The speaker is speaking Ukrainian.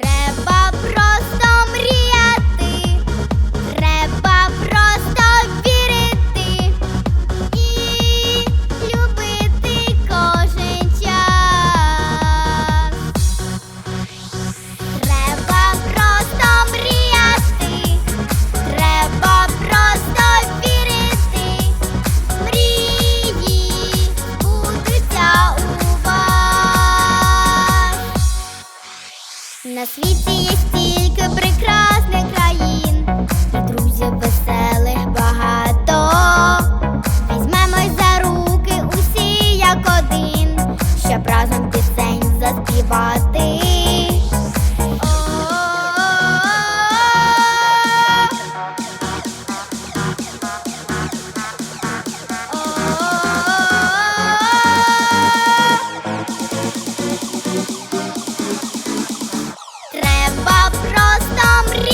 Треба На світі є стільки прекрасних країн, і друзів веселих багато. Візьмемось за руки усі як один, щоб разом пісень заспівати. Просто